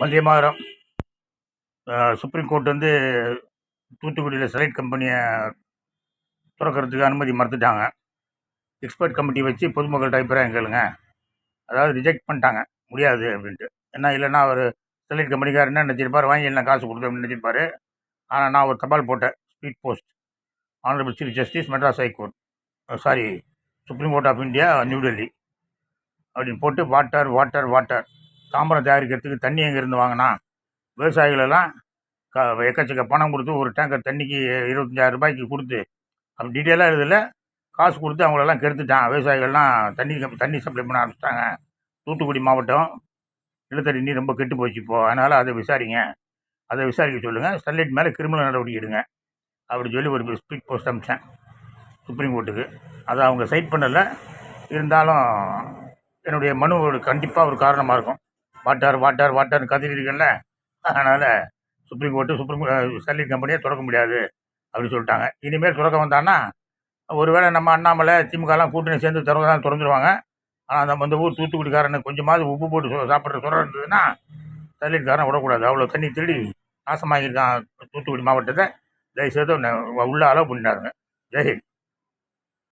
வந்தே மாதம் supreme court வந்து தூத்துக்குடியில் ஸ்லைட் கம்பெனியை திறக்கிறதுக்கு அனுமதி மறுத்துட்டாங்க. எக்ஸ்பர்ட் கமிட்டி வச்சு பொதுமக்கள்கிட்ட அபிப்பிராயம் கேளுங்க. அதாவது ரிஜெக்ட் பண்ணிட்டாங்க. முடியாது அப்படின்ட்டு. என்ன இல்லைன்னா அவர் ஸ்டெர்லைட் கம்பெனிக்கார் என்ன நினச்சிருப்பார்? வாங்கி என்ன காசு கொடுத்தோம் நினச்சிருப்பார். ஆனால் நான் ஒரு தபால் போட்டேன். Speed post honourable chief justice Madras high court sorry Supreme Court of India New Delhi அப்படின்னு போட்டு வாட்டர் வாட்டர் வாட்டர் தாம்பரம் தயாரிக்கிறதுக்கு தண்ணி எங்கேருந்து வாங்கினா? விவசாயிகளெல்லாம் க எக்கச்சக்க பணம் கொடுத்து ஒரு டேங்கர் தண்ணிக்கு இருபத்தஞ்சாயிரம் ரூபாய்க்கு கொடுத்து அப்படி டீட்டெயிலாக எழுதல காசு கொடுத்து அவங்களெல்லாம் கெடுத்துட்டான். விவசாயிகள்லாம் தண்ணி தண்ணி சப்ளை பண்ண ஆரம்பிச்சிட்டாங்க. தூத்துக்குடி மாவட்டம் நிலத்தடி நீர் ரொம்ப கெட்டு போச்சு இப்போ. அதனால் அதை விசாரிங்க. அதை விசாரிக்க சொல்லுங்கள் ஸ்டெர்லைட் மேலே கிரிமினல் நடவடிக்கை எடுங்க. அப்படி சொல்லி ஒரு ஸ்பீட் போஸ்ட் அமிச்சேன். சுப்ரீம் கோர்ட்டுக்கு அதை அவங்க சைட் பண்ணலை. இருந்தாலும் என்னுடைய மனு ஒரு கண்டிப்பாக ஒரு காரணமாக இருக்கும். வாட்டார் வாட்டார் வாட்டார்னு கத்திட்டு அதனால் சுப்ரீம் கோர்ட்டு சுப்ரீம் ஸ்டெர்லைட் கம்பெனியை திறக்க முடியாது அப்படின்னு சொல்லிட்டாங்க. இனிமேல் திறக்க வந்தான்னா ஒருவேளை நம்ம அண்ணாமலை திமுகலாம் கூட்டணி சேர்ந்து திறக்க தான் திறந்துருவாங்க. ஆனால் அந்த அந்த ஊர் தூத்துக்குடிக்காரனுக்கு கொஞ்சமாவது உப்பு போட்டு சாப்பிட்ற சுரம் இருந்ததுன்னா ஸ்டெர்லைட்காரன் விடக்கூடாது. அவ்வளோ தண்ணி திருடி நாசமாகியிருக்கான் தூத்துக்குடி மாவட்டத்தை. தயவுசெய்து உன்னை உள்ள அலோவ் பண்ணிட்டாருங்க ஜெய்ஹிந்த்.